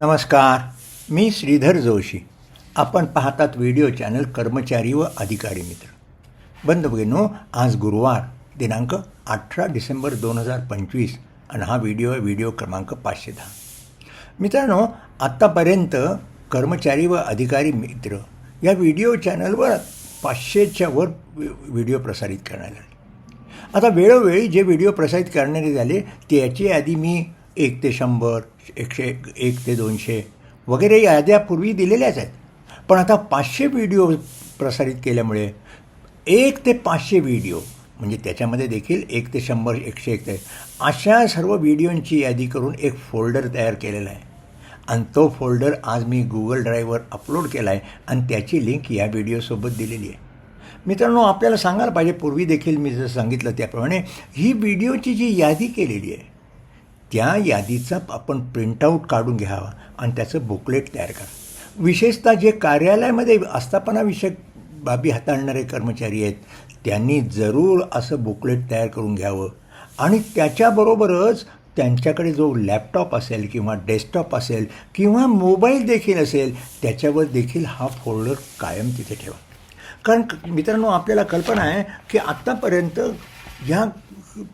नमस्कार मी श्रीधर जोशी. आपण पाहतात व्हिडिओ चॅनल कर्मचारी व अधिकारी मित्र. बंद बघिनो आज गुरुवार दिनांक अठरा डिसेंबर दोन हजार पंचवीस आणि हा व्हिडिओ व्हिडिओ क्रमांक पाचशे दहा. मित्रांनो आत्तापर्यंत कर्मचारी व अधिकारी मित्र या व्हिडिओ चॅनलवर पाचशेच्या वर व्हिडिओ प्रसारित करण्यात आले. आता वेळोवेळी जे व्हिडिओ प्रसारित करणारे झाले त्याची यादी मी एक ते शंभर एकशे एक एक ते दोनशे वगैरे याद्या पूर्वी दिलेल्याच आहेत. पण आता पाचशे व्हिडिओ प्रसारित केल्यामुळे एक ते पाचशे व्हिडिओ म्हणजे त्याच्यामध्ये देखील एक ते शंभर एकशे एक ते अशा सर्व व्हिडिओंची यादी करून एक फोल्डर तयार केलेला आहे. आणि तो फोल्डर आज मी गुगल ड्राईव्हवर अपलोड केला आहे आणि त्याची लिंक या व्हिडिओसोबत दिलेली आहे. मित्रांनो आपल्याला सांगायला पाहिजे पूर्वी देखील मी जसं सांगितलं त्याप्रमाणे ही व्हिडिओची जी यादी केलेली आहे त्या यादीचा आपण प्रिंटआउट काढून घ्यावा आणि त्याचं बुकलेट तयार करा. विशेषतः जे कार्यालयामध्ये आस्थापनाविषयक बाबी हाताळणारे कर्मचारी आहेत त्यांनी जरूर असं बुकलेट तयार करून घ्यावं. आणि त्याच्याबरोबरच त्यांच्याकडे जो लॅपटॉप असेल किंवा डेस्कटॉप असेल किंवा मोबाईल देखील असेल त्याच्यावर देखील हा फोल्डर कायम तिथे ठेवा. कारण मित्रांनो आपल्याला कल्पना आहे की आत्तापर्यंत ह्या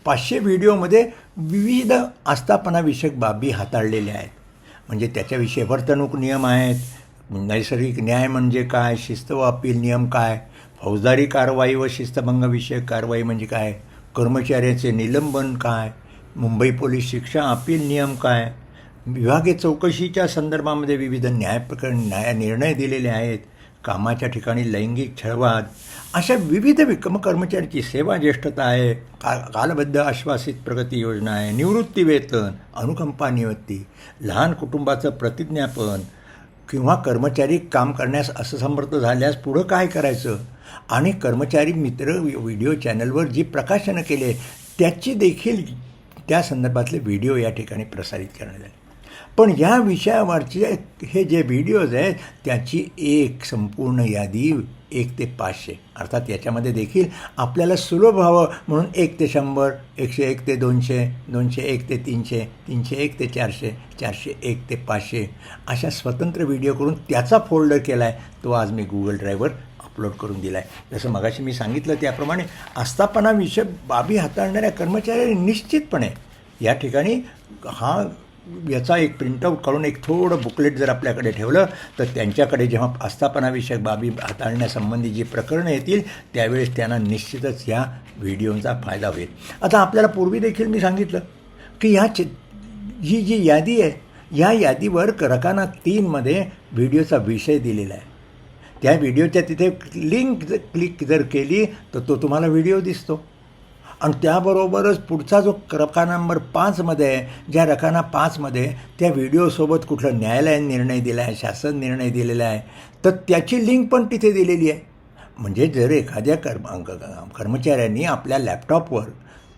पाचशे व्हिडिओमध्ये विविध आस्थापनाविषयक बाबी हाताळलेल्या आहेत. म्हणजे त्याच्याविषयी वर्तणूक नियम आहेत नैसर्गिक न्याय म्हणजे काय शिस्त व अपील नियम काय फौजदारी कारवाई व शिस्तभंगविषयक कारवाई म्हणजे काय कर्मचाऱ्याचे निलंबन काय मुंबई पोलीस शिक्षा अपील नियम काय विभागीय चौकशीच्या संदर्भामध्ये विविध न्याय प्रकरण न्याय निर्णय दिलेले आहेत कामाच्या ठिकाणी लैंगिक छळवाद अशा विविध विकम कर्मचाऱ्यांची सेवा ज्येष्ठता आहे. का कालबद्ध आश्वासित प्रगती योजना आहे. निवृत्ती वेतन अनुकंपा निवृत्ती लहान कुटुंबाचं प्रतिज्ञापन किंवा कर्मचारी काम करण्यास असमर्थ झाल्यास पुढं काय करायचं? आणि कर्मचारी मित्र व्हिडिओ चॅनलवर जी प्रकाशनं केले त्याची देखील त्या संदर्भातले व्हिडिओ या ठिकाणी प्रसारित करण्यात आले. पण या विषयावरचे हे जे व्हिडिओज आहेत त्याची एक संपूर्ण यादी एक ते पाचशे. अर्थात याच्यामध्ये देखील आपल्याला सुलभ व्हावं म्हणून एक ते शंभर एकशे एक ते दोनशे दोनशे एक ते तीनशे तीनशे एक ते चारशे चारशे एक ते पाचशे अशा स्वतंत्र व्हिडिओ करून त्याचा फोल्डर केला आहे तो आज मी गुगल ड्रायव्हर अपलोड करून दिला आहे जसं मगाशी मी सांगितलं त्याप्रमाणे आस्थापनाविषयक बाबी हाताळणाऱ्या कर्मचाऱ्यांनी निश्चितपणे या ठिकाणी हा याचा एक प्रिंटआउट काढून एक थोडं बुकलेट जर आपल्याकडे ठेवलं तर त्यांच्याकडे जेव्हा आस्थापनाविषयक बाबी हाताळण्यासंबंधी जी प्रकरणं येतील त्यावेळेस त्यांना निश्चितच ह्या व्हिडिओचा फायदा होईल. आता आपल्याला पूर्वी देखील मी सांगितलं की ह्या चि ही जी यादी आहे या यादीवर रकाना तीनमध्ये व्हिडिओचा विषय दिलेला आहे. त्या व्हिडिओच्या तिथे लिंक जर क्लिक जर केली तर तो तुम्हाला व्हिडिओ दिसतो. आणि त्याबरोबरच पुढचा जो रका नंबर पाचमध्ये आहे ज्या रकाना पाचमध्ये त्या व्हिडिओसोबत कुठलं न्यायालयाने निर्णय दिला आहे शासन निर्णय दिलेला आहे तर त्याची लिंक पण तिथे दिलेली आहे. म्हणजे जर एखाद्या कर्म कर्मचाऱ्यांनी आपल्या लॅपटॉपवर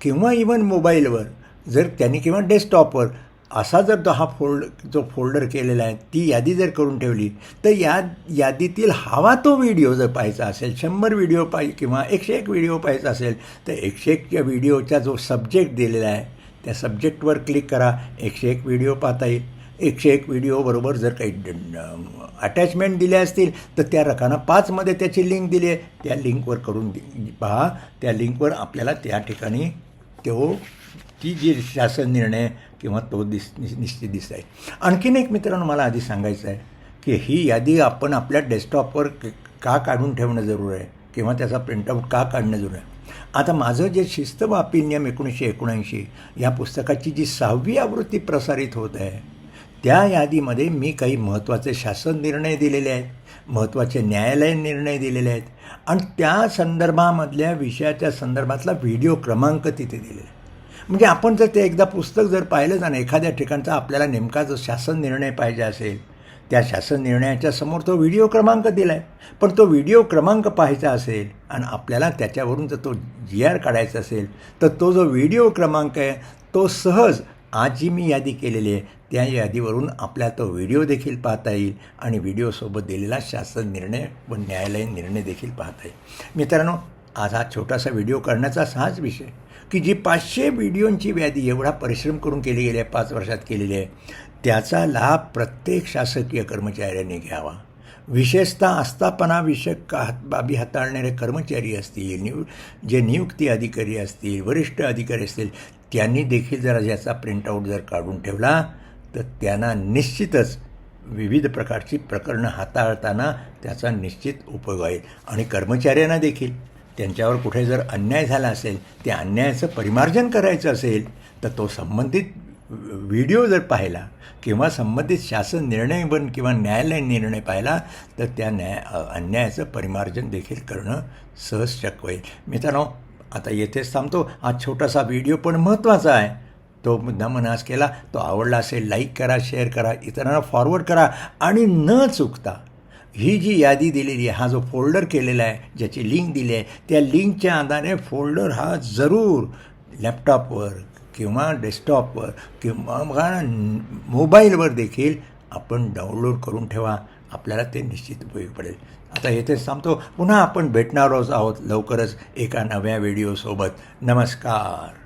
किंवा इवन मोबाईलवर जर त्यांनी किंवा डेस्कटॉपवर असा जर तो हा फोल्ड जो फोल्डर केलेला आहे ती यादी जर करून ठेवली तर या यादीतील हवा तो व्हिडिओ जर पाहायचा असेल शंभर व्हिडिओ पाहि किंवा एकशे एक व्हिडिओ पाहायचा असेल तर एकशे एकच्या व्हिडिओचा जो सब्जेक्ट दिलेला आहे त्या सब्जेक्टवर क्लिक करा एकशे एक व्हिडिओ पाहता येईल. एकशे एक व्हिडिओबरोबर जर काही अटॅचमेंट दिल्या असतील तर त्या रकाना पाचमध्ये त्याची लिंक दिली आहे. त्या लिंकवर करून दि- पहा त्या लिंकवर आपल्याला त्या ठिकाणी तो ती जी शासन निर्णय किंवा तो दिस निश्चित दिसत आहे. आणखीन एक मित्रांनो मला आधी सांगायचं आहे की ही यादी आपण आपल्या डेस्कटॉपवर का काढून ठेवणं जरूर आहे? किंवा त्याचा प्रिंटआउट का काढणं जरूर आहे? आता माझं जे शिस्त नियम एकोणीसशे एकोणऐंशी या पुस्तकाची जी सहावी आवृत्ती प्रसारित होत आहे त्या यादीमध्ये मी काही महत्त्वाचे शासन निर्णय दिलेले आहेत महत्त्वाचे न्यायालयीन निर्णय दिलेले आहेत आणि त्या संदर्भामधल्या विषयाच्या संदर्भातला व्हिडिओ क्रमांक तिथे दिलेला आहे. म्हणजे आपण जर ते एकदा पुस्तक जर पाहिलं जाणं एखाद्या ठिकाणचा आपल्याला नेमका जो शासन निर्णय पाहिजे असेल त्या शासन निर्णयाच्या समोर तो व्हिडिओ क्रमांक दिला आहे पण तो व्हिडिओ क्रमांक पाहायचा असेल आणि आपल्याला त्याच्यावरून जर तो जी आर काढायचा असेल तर तो जो व्हिडिओ क्रमांक आहे तो सहज आज जी मी यादी केलेली आहे. त्या यादीवरून आपल्याला तो व्हिडिओ देखील पाहता येईल आणि व्हिडिओसोबत दिलेला शासन निर्णय व न्यायालयीन निर्णय देखील पाहता येईल. मित्रांनो आज हा छोटासा व्हिडिओ करण्याचा हाच विषय. की जी पाचशे व्हिडिओंची व्याधी एवढा परिश्रम करून केली गेली आहे पाच वर्षात केलेली आहे त्याचा लाभ प्रत्येक शासकीय कर्मचाऱ्यांनी घ्यावा. विशेषतः आस्थापनाविषयक का बाबी हाताळणारे कर्मचारी असतील निव जे नियुक्ती अधिकारी असतील वरिष्ठ अधिकारी असतील त्यांनी देखील जरा याचा प्रिंटआउट जर काढून ठेवला तर त्यांना निश्चितच विविध प्रकारची प्रकरणं हाताळताना त्याचा निश्चित उपयोग होईल आणि कर्मचाऱ्यांना देखील. त्यांच्यावर कुठे जर अन्याय झाला असेल त्या अन्यायाचं परिमार्जन करायचं असेल तर तो संबंधित व्हिडिओ जर पाहिला किंवा संबंधित शासन निर्णय बन किंवा न्यायालयीन निर्णय पाहिला तर त्या न्याय अन्यायाचं परिमार्जन देखील करणं सहज शक्य होईल. मित्रांनो आता येथेच थांबतो. हा छोटासा व्हिडिओ पण महत्त्वाचा आहे. तो मुद्दा मनास केला. तो आवडला असेल लाईक करा शेअर करा इतरांना फॉरवर्ड करा आणि न चुकता ही जी यादी दिलेली आहे हा जो फोल्डर केलेला आहे ज्याची लिंक दिली आहे त्या लिंकच्या आधारे फोल्डर हा जरूर लॅपटॉपवर किंवा डेस्कटॉपवर किंवा मोबाईलवर देखील आपण डाउनलोड करून ठेवा. आपल्याला ते निश्चित उपयोगी पडेल. आता येथेच थांबतो. पुन्हा आपण भेटणारच आहोत लवकरच एका नव्या व्हिडिओसोबत. नमस्कार.